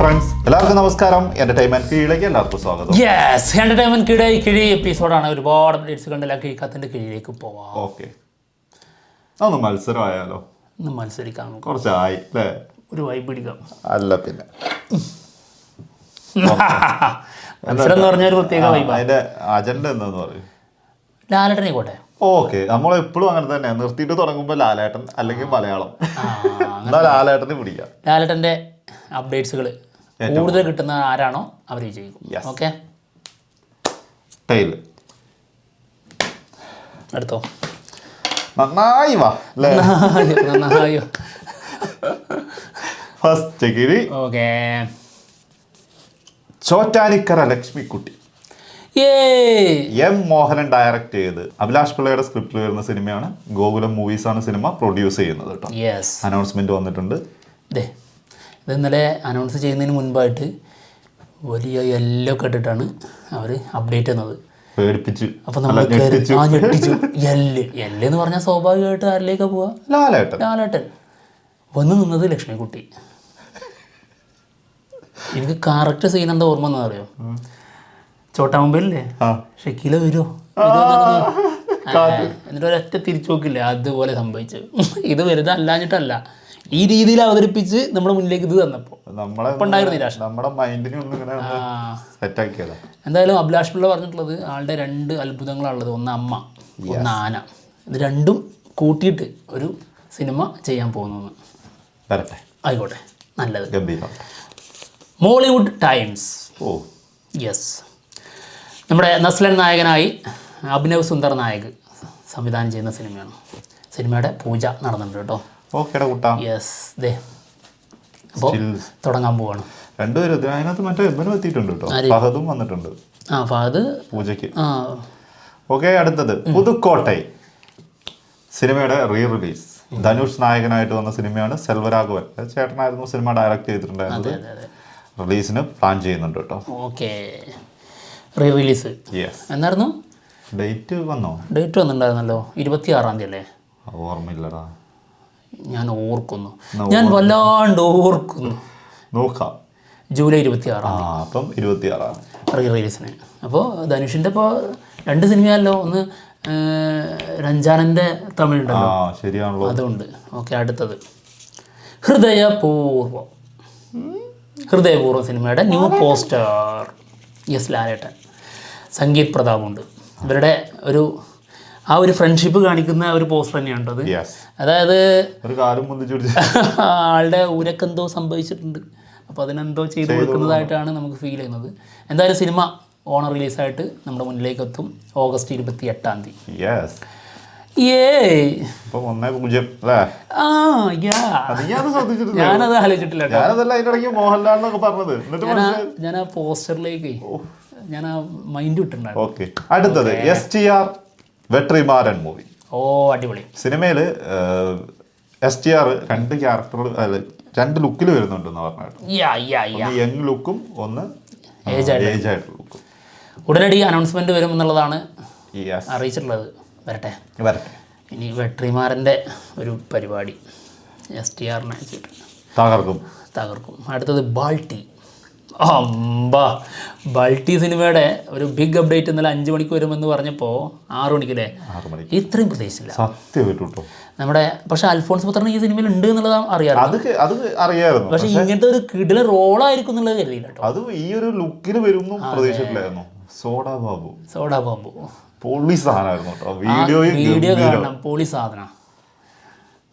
Friends എല്ലാവർക്കും നമസ്കാരം. Entertainment കീഴിലേക്ക് എല്ലാവർക്കും സ്വാഗതം. യെസ് എന്റർടൈൻമെന്റ് കിഴ കിഴി എപ്പിസോഡാണ് ഒരുപാട് അപ്ഡേറ്റ്സ് കണ്ടില്ല കിഴക്കത്തിന്റെ കിഴിയിലേക്ക് പോവാം. ഓക്കെ അതൊന്ന് മത്സരമായാലോ? ഇന്ന് മത്സരിക്കാം. നമുക്ക് കുറച്ചായി അല്ലേ? ഒരു വൈബ് പിടിക്കാം. അല്ല പിന്നെ. മത്സരം എന്ന് പറഞ്ഞ ഒരു പ്രത്യേക ആ, വൈബ് അതിന്റെ അജണ്ട എന്താന്ന് പറയും? ലാലട്ടനെ കോട്ടെ ഓക്കെ നമ്മൾ എപ്പോഴും അങ്ങനെ തന്നെ നിർത്തിയിട്ട് തുടങ്ങുമ്പോൾ ലാലേട്ടൻ അല്ലെങ്കിൽ മലയാളം. ആ, എന്നാ ലാലേട്ടനെ പിടിക്കാം. ലാലട്ടന്റെ അപ്ഡേറ്റ്സുകൾ കൂടുതൽ കിട്ടുന്ന ആരാണോ അവർ വിജയിക്കും. ഓക്കെ അടുത്തോ? എടുത്തോ നന്നായി വാ. നന്നായോ first okay Chottanikkara Lakshmikutty. M Mohanan direct ചെയ്ത്. അഭിലാഷ് പിള്ളയുടെ സ്ക്രിപ്റ്റിൽ വരുന്ന സിനിമയാണ്. ഗോകുലം മൂവീസ് ആണ് സിനിമ പ്രൊഡ്യൂസ് ചെയ്യുന്നത് കേട്ടോ. അനൗൺസ്മെന്റ് വന്നിട്ടുണ്ട്. ഇതേ ഇന്നലെ അനൗൺസ് ചെയ്യുന്നതിന് മുൻപായിട്ട് വലിയ യെല്ലോ ഒക്കെ ഇട്ടിട്ടാണ് അവർ അപ്ഡേറ്റ് പേടിപ്പിച്ച്. അപ്പം നമ്മൾ ആ ഞെട്ടിച്ചു. എല്ല് എല്ല് എന്ന് പറഞ്ഞാൽ സ്വാഭാവികമായിട്ട് ആരിലേക്കാ പോവാ? ലാലേട്ടൻ. ലാലേട്ടൻ. വന്ന് നിന്നത് ലക്ഷ്മിക്കുട്ടി. എനിക്ക് കറക്റ്റ് സീൻ എന്താ ഓർമ്മ എന്നാ അറിയോ? ചോട്ടാമുമ്പല്ലേ ആ. ഷക്കീല വരുമോ എന്നിട്ട് ഒരൊറ്റ തിരിച്ചു നോക്കില്ലേ? അതുപോലെ സംഭവിച്ചു ഇത് വെറുതെ അല്ലാഞ്ഞിട്ടല്ല ഈ രീതിയിൽ അവതരിപ്പിച്ച് നമ്മുടെ മുന്നിലേക്ക് ഇത് തന്നപ്പോൾ നമ്മളെ നിരാശ നമ്മുടെ മൈൻഡിനെ ഒന്ന് ഇങ്ങനെ എന്തായാലും അഭിലാഷ് പിള്ള പറഞ്ഞിട്ടുള്ളത് ആളുടെ രണ്ട് അത്ഭുതങ്ങളാണുള്ളത്. ഒന്ന് അമ്മ ഒന്ന് ആന. ഇത് രണ്ടും കൂട്ടിയിട്ട് ഒരു സിനിമ ചെയ്യാൻ പോകുന്നു വരട്ടെ. ആയിക്കോട്ടെ. നല്ലത്. Mollywood times. ഓ. യെസ് നമ്മുടെ നസ്ലൻ നായകനായി അഭിനവ് സുന്ദർ നായക് സംവിധാനം ചെയ്യുന്ന സിനിമയാണ്. സിനിമയുടെ പൂജ നടന്നിട്ടുണ്ട് കേട്ടോ. ഓക്കേടാ കൂട്ടാ. യെസ് ദേ. അപ്പോൾ തുടങ്ങാൻ പോവാണ്. രണ്ടുപേരും അതിനകത്ത് മറ്റേ ഇവനും എത്തിയിട്ടുണ്ട് കേട്ടോ. ഫഹദും വന്നിട്ടുണ്ട്. ആ പൂജയ്ക്ക്. ഓക്കെ അടുത്തത്. പുതുക്കോട്ടൈ. സിനിമയുടെ റീ റിലീസ് ധനുഷ് നായകനായിട്ട് വന്ന സിനിമയാണ് സെൽവരാഘവൻ. ചേട്ടനായിരുന്നു സിനിമ ഡയറക്റ്റ് ചെയ്തിട്ടുണ്ടായിരുന്നത്. റിലീസിന് പ്ലാൻ ചെയ്യുന്നുണ്ട് കേട്ടോ. ഓക്കെ. റീ റിലീസ് എന്നായിരുന്നു? ഡേറ്റ് വന്നോ? ഡേറ്റ് വന്നിട്ടുണ്ടായിരുന്നല്ലോ. ഇരുപത്തി ആറാം തീയതി അല്ലേ? ഓർമ്മയില്ലടാ. ഞാൻ ഓർക്കുന്നു. ഞാൻ വല്ലാണ്ട് ഓർക്കുന്നു. നോക്കാം. ജൂലൈ ഇരുപത്തി ആ ആറാം അപ്പം ഇരുപത്തിയാറാണ് റീ റിലീസിന്. അപ്പോൾ ധനുഷിന്റെ ഇപ്പോൾ രണ്ട് സിനിമയല്ലോ ഒന്ന് രഞ്ജാനന്റെ തമിഴ് തമിഴുണ്ടല്ലോ. ശരിയാണല്ലോ. അതുണ്ട്. ഓക്കെ അടുത്തത്. ഹൃദയപൂർവം. ഹൃദയപൂർവം സിനിമയുടെ new poster. Yes Lalettan. Sangeeth പ്രതാപുണ്ട്. ഇവരുടെ ഒരു ആ ഒരു ഫ്രണ്ട്ഷിപ്പ് കാണിക്കുന്ന ഒരു പോസ്റ്റർ തന്നെയാണ് അത് അതായത് ആളുടെ ഊരക്കെന്തോ സംഭവിച്ചിട്ടുണ്ട്. അപ്പോൾ അതിനെന്തോ ചെയ്തു കൊടുക്കുന്നതായിട്ടാണ് നമുക്ക് ഫീൽ ചെയ്യുന്നത്. എന്തായാലും സിനിമ ഓണർ റിലീസായിട്ട് നമ്മുടെ മുന്നിലേക്ക് എത്തും ഓഗസ്റ്റ് ഇരുപത്തി എട്ടാം തീയതി ഞാനത് ആലോചിച്ചിട്ടില്ല ഞാൻ ആ പോസ്റ്ററിലേക്ക് ഞാൻ ആ മൈൻഡ് വിട്ടിട്ടുണ്ടായിരുന്നു ഓക്കെ അടുത്തത് S T R Vetrimaaran movie. ഓ അടിപൊളി. സിനിമയിൽ എസ് ടി ആർ രണ്ട് ക്യാരക്ടർ രണ്ട് ലുക്കിൽ വരുന്നുണ്ടെന്ന് പറഞ്ഞു യങ് ലുക്കും ഒന്ന് ഏജ് ആയിട്ടുള്ള ലുക്കും. ഉടനടി അനൗൺസ്മെന്റ് വരും എന്നുള്ളതാണ് അറിയിച്ചിട്ടുള്ളത്. വരട്ടെ. വരട്ടെ. ഇനി വെട്രിമാരന്റെ ഒരു പരിപാടി. എസ് ടി ആറിനെ തകർക്കും. തകർക്കും. അടുത്തത് ബാൾട്ടി. അമ്പാ. ബൾട്ടി സിനിമയുടെ ഒരു ബിഗ് അപ്ഡേറ്റ് ഇന്നലെ അഞ്ച് മണിക്ക് വരുമെന്ന് പറഞ്ഞപ്പോൾ ആറു മണിക്കല്ലേ? ഇത്രയും പ്രതീക്ഷിച്ചില്ല സത്യം കേട്ടോ നമ്മുടെ പക്ഷെ അൽഫോൺസ് പുത്രൻ ഈ സിനിമയിൽ ഉണ്ട് എന്നുള്ളത് അറിയാം അത് അത് അറിയായിരുന്നു. പക്ഷെ ഇങ്ങനത്തെ ഒരു കിടില റോളായിരിക്കും എന്നുള്ളത് കരുതിയില്ല അത് ഈ ഒരു ലുക്കിന് വരുന്നു പ്രതീക്ഷിച്ചിട്ടില്ലായിരുന്നു സോഡാ ബാബു. സോഡാ ബാബു. സാധനമായിരുന്നു വീഡിയോ വീഡിയോ കാരണം പോളി സാധന.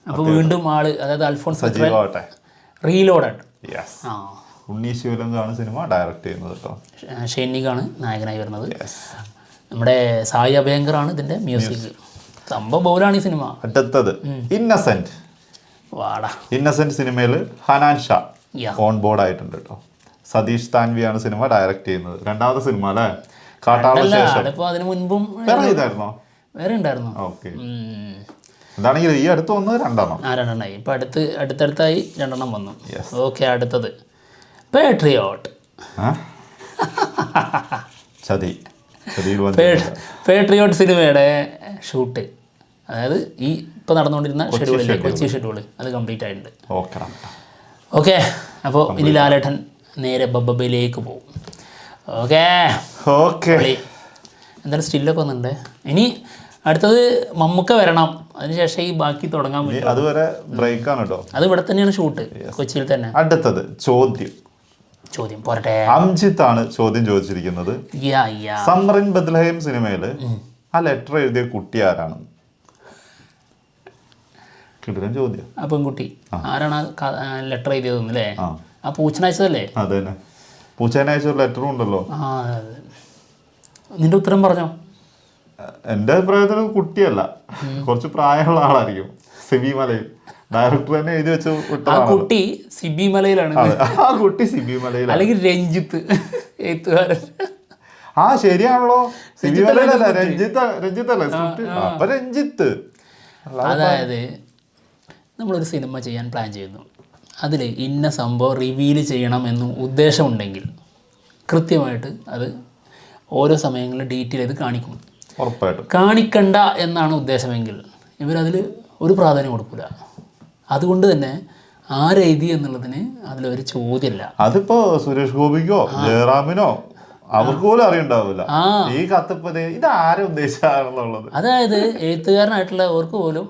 അപ്പോൾ വീണ്ടും ആൾ അതായത് അൽഫോൺസ് റീലോഡഡ്. ആ. ഉണ്ണി ശിവലങ്കാണ് സിനിമ ഡയറക്റ്റ് ചെയ്യുന്നത് കേട്ടോ. ഷെന്നിക്കാണ് നായകനായി വരുന്നത്. നമ്മുടെ സായി അഭയങ്കറാണ് ഇതിന്റെ മ്യൂസിക് സംഭവം ബൗലാണ് ഈ സിനിമ. അടുത്തത് ഇന്നസെന്റ് വാടാ. ഇന്നസെന്റ് സിനിമയിൽ ഹനാൻ ഷാ ഓൺ ബോർഡ് ആയിട്ടുണ്ട് കേട്ടോ. സതീഷ് താൻവിയാണ് സിനിമ ഡയറക്റ്റ് ചെയ്യുന്നത്. രണ്ടാമത്തെ സിനിമ അല്ലേ? കാട്ടാള ശേഷം അതിന് മുൻപും വേറെ ചെയ്തായിരുന്നോ വേറെ ഉണ്ടായിരുന്നു? ഓക്കെ ഈ അടുത്ത് വന്നത് രണ്ടെണ്ണം. ആ രണ്ടെണ്ണമായി ഇപ്പം അടുത്ത് അടുത്തടുത്തായി രണ്ടെണ്ണം വന്നു. ഓക്കെ അടുത്തത്. പേട്രിയോട്ട്? ചതി. പേട്രിയോട്ട് സിനിമയുടെ ഷൂട്ട്. അതായത് ഈ ഇപ്പോൾ നടന്നുകൊണ്ടിരുന്ന ഷെഡ്യൂളില്ലേ കൊച്ചി ഷെഡ്യൂൾ അത് കംപ്ലീറ്റ് ആയിട്ടുണ്ട്. ഓക്കെ അപ്പോൾ ഇനി ലാലേട്ടൻ നേരെ ബബ്ബയിലേക്ക് പോകും. ഓക്കെ. ഓക്കെ. എന്തായാലും സ്റ്റില്ലൊക്കെ വന്നിട്ടുണ്ട്? ഇനി അടുത്തത് മമ്മൂക്ക വരണം. അതിനുശേഷം ഈ ബാക്കി തുടങ്ങാൻ പറ്റും അതുവരെ ബ്രേക്ക് ആണ് കേട്ടോ അത് ഇവിടെ തന്നെയാണ് ഷൂട്ട്. കൊച്ചിയിൽ തന്നെ. അടുത്തത് ചോദ്യം. ചോദ്യം. പോരട്ടെ. അംജിത്ത് ആണ് ചോദ്യം ചോദിച്ചിരിക്കുന്നത്. സമ്മറിൻ ബദ്ലഹേം സിനിമയിൽ ആ ലെറ്റർ എഴുതിയ കുട്ടി ആരാണ്? കിട്ടുന്ന ചോദ്യം. ആ പെൺകുട്ടി. ആരാണ് ലെറ്റർ എഴുതിയതെന്ന് അല്ലേ ആ. പൂച്ചനയച്ചതല്ലേ? അത് തന്നെ. പൂച്ചേനെ ഒരു ലെറ്ററും ഉണ്ടല്ലോ. നിന്റെ ഉത്തരം പറഞ്ഞോ. എന്റെ അഭിപ്രായത്തിൽ കുട്ടിയല്ല. കുറച്ച് പ്രായമുള്ള ആളായിരിക്കും. സെമി മലയിൽ ഡയറക്ടർ തന്നെ എഴുതി വെച്ച് ആ കുട്ടി സിബി മലയിലാണ് ആ കുട്ടി സിബി മലയിലാണ് അല്ലെങ്കിൽ രഞ്ജിത്ത് എഴുത്തുകാരൻ. ആ ശരിയാണല്ലോ. സിബി മലയിലല്ല? രഞ്ജിത്ത്? രഞ്ജിത്ത് അല്ലേ അപ്പൊ രഞ്ജിത്ത്. അതായത് നമ്മളൊരു സിനിമ ചെയ്യാൻ പ്ലാൻ ചെയ്യുന്നു. അതിൽ ഇന്ന സംഭവം റിവീൽ ചെയ്യണം എന്ന് ഉദ്ദേശമുണ്ടെങ്കിൽ കൃത്യമായിട്ട് അത് ഓരോ സമയങ്ങളിൽ ഡീറ്റെയിൽ ചെയ്ത് കാണിക്കും. ഉറപ്പായിട്ടും. കാണിക്കണ്ട എന്നാണ് ഉദ്ദേശമെങ്കിൽ ഇവരതിൽ ഒരു പ്രാധാന്യം കൊടുക്കില്ല അതുകൊണ്ട് തന്നെ ആരെഴുതി എന്നുള്ളതിന് അതിലൊരു ചോദ്യമില്ല. അതിപ്പോ സുരേഷ് ഗോപിക്കോ ജയറാമിനോ അവർക്ക് പോലും അറിയണ്ടാവില്ല. ഈ കത്തപ്പത് ഇത് ആരെ ഉദ്ദേശിച്ചാണെന്നുള്ളത്? അതായത് എഴുത്തുകാരനായിട്ടുള്ളവർക്ക് പോലും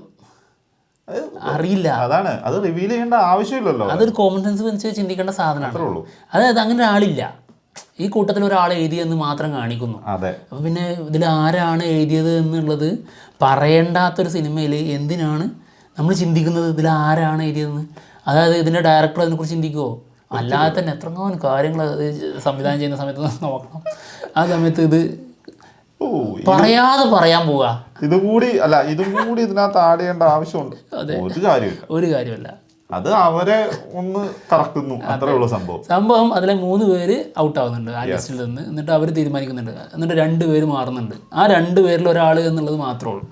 അറിയില്ല. അതാണ്. അത് റിവീൽ ചെയ്യേണ്ട ആവശ്യമില്ലല്ലോ. അതൊരു കോമൺ സെൻസ് വെച്ച് ചിന്തിക്കേണ്ട സാധനമാണ്. അതായത് അങ്ങനെ ഒരാളില്ല. ഈ കൂട്ടത്തിൽ ഒരാൾ എഴുതിയെന്ന് മാത്രം കാണിക്കുന്നു. അതെ. അപ്പോൾ പിന്നെ ഇതിൽ ആരാണ് എഴുതിയത് എന്നുള്ളത് പറയേണ്ടാത്തൊരു സിനിമയിൽ എന്തിനാണ് നമ്മൾ ചിന്തിക്കുന്നത് ഇതിൽ ആരാണ് എഴുതിയതെന്ന്. അതായത് ഇതിന്റെ ഡയറക്ടർ അതിനെക്കുറിച്ച് ചിന്തിക്കുമോ അല്ലാതെ തന്നെ എത്രങ്ങാനും കാര്യങ്ങൾ അത് സംവിധാനം ചെയ്യുന്ന സമയത്ത് നോക്കണം. ആ സമയത്ത് ഇത് പറയാതെ പറയാൻ പോവുക. ഇതുകൂടി അല്ല ഇതും കൂടി ഇതിനകത്ത് ആഡ് ചെയ്യേണ്ട ആവശ്യമുണ്ട്. ഒരു കാര്യമില്ല. ഒരു കാര്യമല്ല. അത് അവരെ ഒന്ന് കറക്കുന്നു. അത്രേ ഉള്ളൂ സംഭവം. സംഭവം അതിലെ മൂന്ന് പേര് ഔട്ട് ആവുന്നുണ്ട് ആ ലിസ്റ്റിൽ നിന്ന്. എന്നിട്ട് അവർ തീരുമാനിക്കുന്നുണ്ട്. എന്നിട്ട് രണ്ട് പേര് മാറുന്നുണ്ട്. ആ രണ്ട് പേരിൽ ഒരാൾ എന്നുള്ളത് മാത്രമേ ഉള്ളൂ.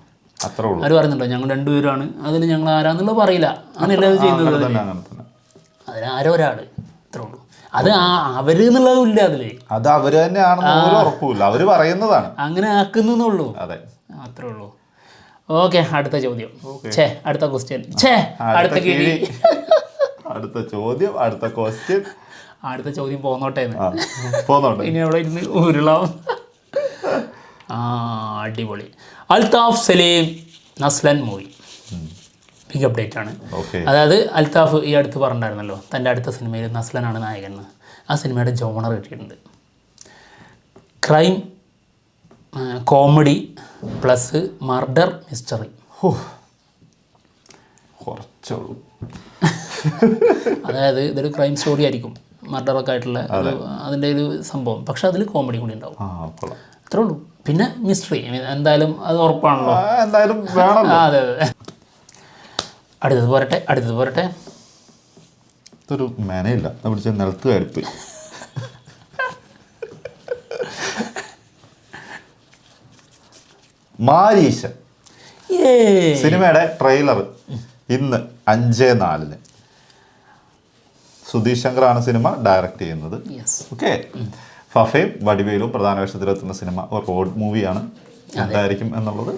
അത്രേ ഉള്ളൂ. അവർ പറയുന്നുണ്ടോ ഞങ്ങൾ രണ്ടുപേരാണ് അതിൽ ഞങ്ങൾ ആരാന്നുള്ളത് പറയില്ല. അങ്ങനെയല്ല അത് ചെയ്യുന്നത് അതിനാരൊരാൾ അതിൽ ആരോ ഒരാൾ ഉള്ളൂ. അത് അവർ എന്നുള്ളതും ഇല്ല അതിൽ. അത് അവർ തന്നെയാണെന്ന് ഒരു ഉറപ്പുമില്ല. അവർ പറയുന്നതാണ്. അങ്ങനെ ആക്കുന്നുള്ളൂ അതെ. അത്രേ ഉള്ളൂ. ഓക്കെ അടുത്ത ചോദ്യം. ഛേ അടുത്ത ക്വസ്റ്റ്യൻ ഛേ അടുത്ത കിഴി. അടുത്ത ചോദ്യം അടുത്ത ക്വസ്റ്റ്യൻ അടുത്ത ചോദ്യം പോന്നോട്ടെ. പോന്നോട്ടെ. ഇനി അവിടെ ഇരുന്ന് ഉരുളാവും ആ അടിപൊളി. Althaf Saleem Naslen movie. Big update ആണ്. അതായത് അൽതാഫ് ഈ അടുത്ത് പറഞ്ഞിട്ടുണ്ടായിരുന്നല്ലോ തന്റെ അടുത്ത സിനിമയിൽ നസ്ലനാണ് നായകൻ. എന്ന്. ആ സിനിമയുടെ ജോണർ കിട്ടിയിട്ടുണ്ട്. Crime comedy plus murder mystery കുറച്ചുള്ളൂ. അതായത് ഇതൊരു ക്രൈം സ്റ്റോറി ആയിരിക്കും. മർഡറൊക്കെ ആയിട്ടുള്ള അതിന്റെ ഒരു സംഭവം. പക്ഷെ അതിൽ കോമഡി കൂടി ഉണ്ടാവും. അത്രേ ഉള്ളൂ. പിന്നെ മിസ്റ്ററി എന്തായാലും അത് ഉറപ്പാണല്ലോ. എന്തായാലും അതെ അതെ. അടുത്തത് പോരട്ടെ അടുത്തത് പോരട്ടെ. ഇതൊരു മേനയില്ല. പിടിച്ച നിലത്ത് കരുപ്പ് മാരീശൻ. ഏ. സിനിമയുടെ ട്രെയിലർ ഇന്ന് അഞ്ച് നാലിന്. സുധീഷ് ശങ്കറാണ് സിനിമ ഡയറക്റ്റ് ചെയ്യുന്നത്. ഓക്കെ ഫഫയും വടിവേലും പ്രധാന വേഷത്തിലെത്തുന്ന സിനിമ റോഡ് മൂവിയാണ് എന്തായിരിക്കും എന്നുള്ളത്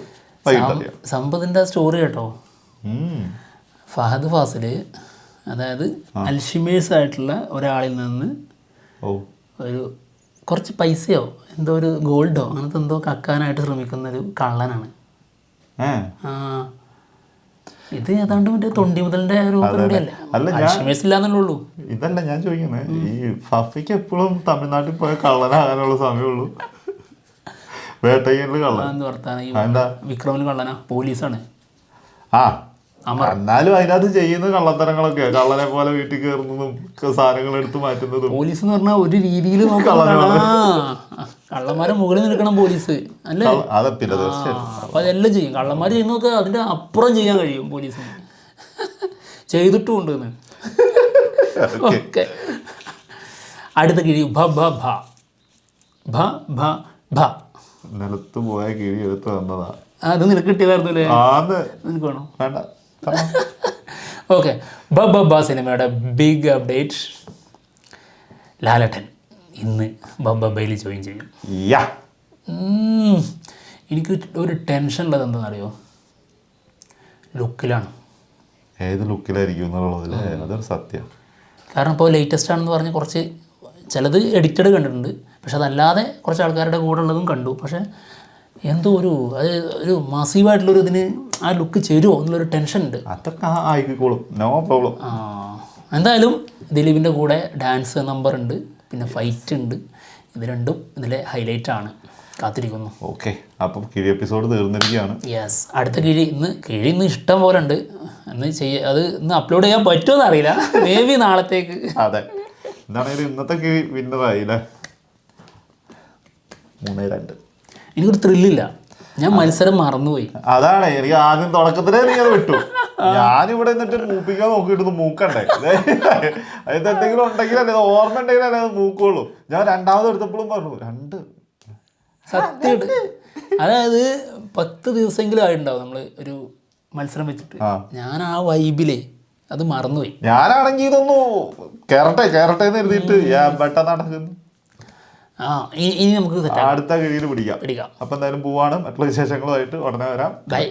സമ്പതിന്റെ സ്റ്റോറി കേട്ടോ. ഫഹദ് ഫാസിൽ അതായത് അൽഷിമേഴ്സ് ആയിട്ടുള്ള ഒരാളിൽ നിന്ന് ഒരു കുറച്ച് പൈസയോ എന്തോ ഒരു ഗോൾഡോ അങ്ങനത്തെ എന്തോ കക്കാനായിട്ട് ശ്രമിക്കുന്ന ഒരു കള്ളനാണ് ആ. ഇത് ഏതാണ്ട് മറ്റേ തൊണ്ടി മുതലിന്റെ ഉള്ളൂ? ഇതല്ല ഞാൻ ചോദിക്കുന്നത് ഈ ഫഫിക്ക് എപ്പോഴും തമിഴ്നാട്ടിൽ പോയ കള്ളനാകാനുള്ള സമയമുള്ളൂ. വേട്ടയ്യനിൽ കള്ളൻ. വിക്രമിന് കള്ളനാ? പോലീസാണ്. ആ എന്നാലും അതിനകത്ത് ചെയ്യുന്ന കള്ളത്തരങ്ങളൊക്കെ കള്ളനെ പോലെ വീട്ടിൽ കയറുന്നതും സാധനങ്ങൾ എടുത്ത് മാറ്റുന്നതും. പോലീസ് എന്ന് പറഞ്ഞാൽ ഒരു രീതിയിൽ കള്ളന്മാരെ മുകളിൽ നിൽക്കണം പോലീസ്. അല്ലേ? അപ്പൊ അതെല്ലാം ചെയ്യും. കള്ളന്മാർ ചെയ്യുന്നതൊക്കെ അതിന്റെ അപ്പുറം ചെയ്യാൻ കഴിയും പോലീസിന്. ചെയ്തിട്ടുമുണ്ട് ഓക്കെ. അടുത്ത കിഴി. ഭ ഭ ഭ. ഭ ഭ ഭ. നിലത്ത് പോയ കിഴി എടുത്ത് വന്നതാ അത് നിനക്ക് കിട്ടിയതായിരുന്നു അല്ലേ? ആന്ന്. നിനക്ക് വേണോ? വേണ്ട. ഓക്കെ. ബ ബ സിനിമയുടെ ബിഗ് അപ്ഡേറ്റ് ലാലട്ടൻ. ഇന്ന് ബബ്ബയിൽ ജോയിൻ ചെയ്യും. യാ. എനിക്ക് ഒരു ടെൻഷൻ ഉള്ളത് എന്താണെന്നറിയോ? ലുക്കിലാണ് ഏത് ലുക്കിലായിരിക്കും അതൊരു സത്യം. കാരണം ഇപ്പോൾ ലേറ്റസ്റ്റ് ആണെന്ന് പറഞ്ഞ് കുറച്ച് ചിലത് എഡിറ്റഡ് കണ്ടിട്ടുണ്ട്. പക്ഷെ അതല്ലാതെ കുറച്ച് ആൾക്കാരുടെ കൂടെ ഉള്ളതും കണ്ടു. പക്ഷേ എന്തോ ഒരു അത് ഒരു മാസീവായിട്ടുള്ളൊരു ഇതിന് ആ ലുക്ക് ചേരുമോ എന്നുള്ളൊരു ടെൻഷൻ ഉണ്ട്. അതൊക്കെ ആയിക്കോളും. നോ പ്രോബ്ലം എന്തായാലും ദിലീപിന്റെ കൂടെ ഡാൻസ് നമ്പർ ഉണ്ട്. പിന്നെ ഫൈറ്റ് ഉണ്ട്. ഇത് രണ്ടും ഇതിലെ ഹൈലൈറ്റ് ആണ്. കാത്തിരിക്കുന്നു. ഓക്കെ അപ്പം കിഴി എപ്പിസോഡ് തീർന്നിരിക്കുകയാണ്. യെസ് അടുത്ത കിഴി ഇന്ന് കിഴി ഇന്ന് ഇഷ്ടം പോലെ ഉണ്ട്. എന്ന് ചെയ്യ അത് ഇന്ന് അപ്ലോഡ് ചെയ്യാൻ പറ്റുമോ അറിയില്ല. മേ ബി നാളത്തേക്ക്. അതെ. എന്താണെങ്കിലും ഇന്നത്തെ കിഴി വിന്നതായില്ലേ മൂന്നേ രണ്ട്. എനിക്കൊരു ത്രില്ലില്ല ഞാൻ മത്സരം മറന്നുപോയി. അതാണ് എനിക്ക് ആദ്യം തുടക്കത്തിലേ നീ അത് വിട്ടു. ഞാനിവിടെ നിന്നിട്ട് മൂപ്പിക്കാൻ നോക്കിയിട്ട് മൂക്കണ്ടേ? അതിന് എന്തെങ്കിലും ഉണ്ടെങ്കിലല്ലേ ഓർമ്മ ഉണ്ടെങ്കിലല്ലേ അത് മൂക്കുള്ളൂ. ഞാൻ രണ്ടാമത് എടുത്തപ്പോഴും പറഞ്ഞു രണ്ട്. സത്യം അതായത് പത്ത് ദിവസമെങ്കിലും ആയിട്ടുണ്ടാവും നമ്മൾ ഒരു മത്സരം വെച്ചിട്ട്. ഞാൻ ആ വൈബിലേ അത് മറന്നുപോയി. ഞാനാണെങ്കിൽ ഇതൊന്നു കേറട്ടെ കേറട്ടെ എന്ന് എഴുതിയിട്ട്. പെട്ടെന്ന് നടക്കുന്നു. ഇനി ഇനി നമുക്ക് അടുത്ത കഴിയിൽ പിടിക്കാം. പിടിക്കാം. അപ്പൊ എന്തായാലും പോവാണ്. മറ്റുള്ള വിശേഷങ്ങളുമായിട്ട് ഉടനെ വരാം. ബൈ.